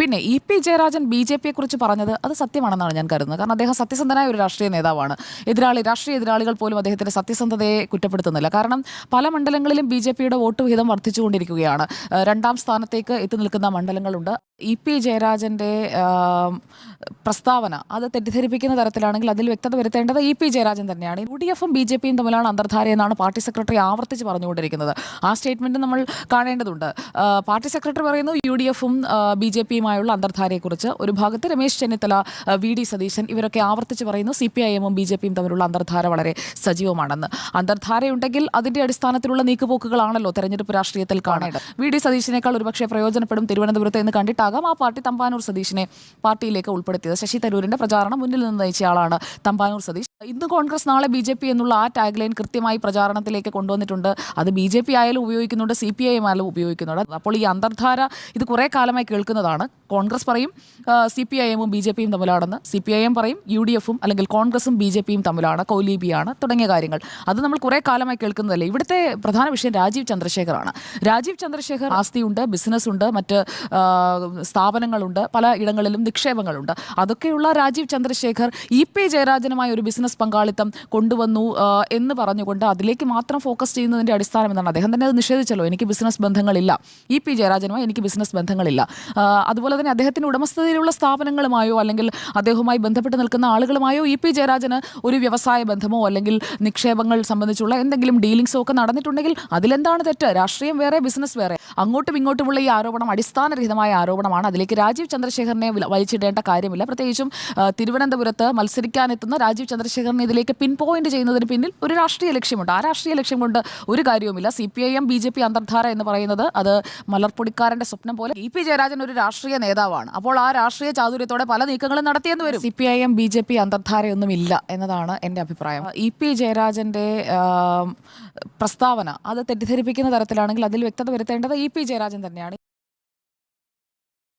പിന്നെ E P Jayarajan B J പിയെ കുറിച്ച് പറഞ്ഞത് അത് സത്യമാണെന്നാണ് ഞാൻ കരുതുന്നത്. കാരണം അദ്ദേഹം സത്യസന്ധനായ ഒരു രാഷ്ട്രീയ നേതാവാണ്. എതിരാളി രാഷ്ട്രീയ എതിരാളികൾ പോലും അദ്ദേഹത്തിന്റെ സത്യസന്ധതയെ കുറ്റപ്പെടുത്തുന്നില്ല. കാരണം പല മണ്ഡലങ്ങളിലും ബി ജെ പിയുടെ വോട്ട് വിഹിതം വർദ്ധിച്ചുകൊണ്ടിരിക്കുകയാണ്. രണ്ടാം സ്ഥാനത്തേക്ക് എത്തി നിൽക്കുന്ന മണ്ഡലങ്ങളുണ്ട്. ഇ പി ജയരാജന്റെ പ്രസ്താവന അത് തെറ്റിദ്ധരിപ്പിക്കുന്ന തരത്തിലാണെങ്കിൽ അതിൽ വ്യക്തത വരുത്തേണ്ടത് ഇ പി ജയരാജൻ തന്നെയാണ്. യു ഡി എഫും ബി ജെ പിയും തമ്മിലാണ് അന്തർധാരയെന്നാണ് പാർട്ടി സെക്രട്ടറി ആവർത്തിച്ച് പറഞ്ഞുകൊണ്ടിരിക്കുന്നത്. ആ സ്റ്റേറ്റ്മെന്റ് നമ്മൾ കാണേണ്ടതുണ്ട്. പാർട്ടി സെക്രട്ടറി പറയുന്നു യു ഡി എഫും ബി ജെ പിയുമായുള്ള അന്തർധാരയെക്കുറിച്ച് ഒരു ഭാഗത്ത് രമേശ് ചെന്നിത്തല വി ഡി സതീശൻ ഇവരൊക്കെ ആവർത്തിച്ച് പറയുന്നു സി പി ഐ എമ്മും ബി ജെ പിയും തമ്മിലുള്ള അന്തർധാര വളരെ സജീവമാണെന്ന്. അന്തർധാരയുണ്ടെങ്കിൽ അതിന്റെ അടിസ്ഥാനത്തിലുള്ള നീക്കുപോക്കുകളാണല്ലോ തെരഞ്ഞെടുപ്പ് രാഷ്ട്രീയത്തിൽ കാണേണ്ടത് വി ഡി സതീശിനേക്കാൾ ഒരുപക്ഷെ പ്രയോജനപ്പെടും തിരുവനന്തപുരത്ത് എന്ന് കണ്ടിട്ടാകാം ആ പാർട്ടി തമ്പാനൂർ സതീശിനെ പാർട്ടിയിലേക്ക് ഉൾപ്പെടുത്തിയത്. ശശി തരൂരിന്റെ പ്രചാരണം മുന്നിൽ നിന്ന് നയിച്ചയാളാണ് തമ്പാനൂർ സതീഷ് ഇന്ന് കോൺഗ്രസ് നാളെ ബി ജെ പി എന്നുള്ള ആ ടാഗ് ലൈൻ കൃത്യമായി പ്രചാരണത്തിലേക്ക് കൊണ്ടുവന്നിട്ടുണ്ട്. അത് ബി ജെ പി ആയാലും ഉപയോഗിക്കുന്നുണ്ട് സി പി ഐ ആയാലും ഉപയോഗിക്കുന്നുണ്ട്. അപ്പോൾ ഈ അന്തർധാര ഇത് കുറേ കാലമായി കേൾക്കുന്നതാണ്. കോൺഗ്രസ് പറയും സി പി ഐ എമ്മും ബി ജെ പിയും തമ്മിലാണെന്ന്. സി പി ഐ എം പറയും യു ഡി എഫും അല്ലെങ്കിൽ കോൺഗ്രസും ബി ജെ പിയും തമ്മിലാണ് കൗലീബിയാണ് തുടങ്ങിയ കാര്യങ്ങൾ. അത് നമ്മൾ കുറേ കാലമായി കേൾക്കുന്നതല്ലേ. ഇവിടുത്തെ പ്രധാന വിഷയം രാജീവ് ചന്ദ്രശേഖറാണ്. രാജീവ് ചന്ദ്രശേഖർ ആസ്തിയുണ്ട് ബിസിനസ് ഉണ്ട് മറ്റ് സ്ഥാപനങ്ങളുണ്ട് പല ഇടങ്ങളിലും നിക്ഷേപങ്ങളുണ്ട്. അതൊക്കെയുള്ള രാജീവ് ചന്ദ്രശേഖർ ഇ പി ജയരാജനുമായി ഒരു ബിസിനസ് പങ്കാളിത്തം കൊണ്ടുവന്നു എന്ന് പറഞ്ഞുകൊണ്ട് അതിലേക്ക് മാത്രം ഫോക്കസ് ചെയ്യുന്നതിന്റെ അടിസ്ഥാനം എന്താണ് അദ്ദേഹം തന്നെ അത് നിഷേധിച്ചല്ലോ എനിക്ക് ബിസിനസ് ബന്ധങ്ങളില്ല. ഇ പി ജയരാജനുമായി എനിക്ക് ബിസിനസ് ബന്ധങ്ങളില്ല. അതുപോലെ തന്നെ അദ്ദേഹത്തിന്റെ ഉടമസ്ഥതയിലുള്ള സ്ഥാപനങ്ങളുമായോ അല്ലെങ്കിൽ അദ്ദേഹവുമായി ബന്ധപ്പെട്ട് നിൽക്കുന്ന ആളുകളുമായോ ഇ പി ജയരാജന് ഒരു വ്യവസായ ബന്ധമോ അല്ലെങ്കിൽ നിക്ഷേപങ്ങൾ സംബന്ധിച്ചുള്ള എന്തെങ്കിലും ഡീലിങ്സോ ഒക്കെ നടന്നിട്ടുണ്ടെങ്കിൽ അതിലെന്താണ് തെറ്റ്? രാഷ്ട്രീയം വേറെ ബിസിനസ് വേറെ. അങ്ങോട്ടും ഇങ്ങോട്ടുമുള്ള ഈ ആരോപണം അടിസ്ഥാനരഹിതമായ ആരോപണമാണ്. അതിലേക്ക് രാജീവ് ചന്ദ്രശേഖരനെ വില- വലിച്ചിടേണ്ട കാര്യമില്ല. പ്രത്യേകിച്ചും തിരുവനന്തപുരത്ത് മത്സരിക്കാനെത്തുന്ന രാജീവ് ചന്ദ്രശേഖരനെ ഇതിലേക്ക് പിൻ പോയിന്റ് ചെയ്യുന്നതിന് പിന്നിൽ ഒരു രാഷ്ട്രീയ ലക്ഷ്യമുണ്ട്. ആ രാഷ്ട്രീയ ലക്ഷ്യം കൊണ്ട് ഒരു കാര്യവുമില്ല. C P I M B J P അന്തർധാര എന്ന് പറയുന്നത് അത് മലർപ്പൊടിക്കാരന്റെ സ്വപ്നം പോലെ ഇ പി ജയരാജൻ ഒരു രാഷ്ട്രീയ നേതാവാണ്. അപ്പോൾ ആ രാഷ്ട്രീയ ചാതുര്യത്തോടെ പല നീക്കങ്ങളും നടത്തിയെന്ന് വരും. C P I M B J P അന്തർധാരയൊന്നും ഇല്ല എന്നതാണ് എന്റെ അഭിപ്രായം. ഇ പി ജയരാജന്റെ പ്രസ്താവന അത് തെറ്റിദ്ധരിപ്പിക്കുന്ന തരത്തിലാണെങ്കിൽ അതിൽ വ്യക്തത വരുത്തേണ്ടത് ഇ പി ജയരാജൻ തന്നെയാണ്.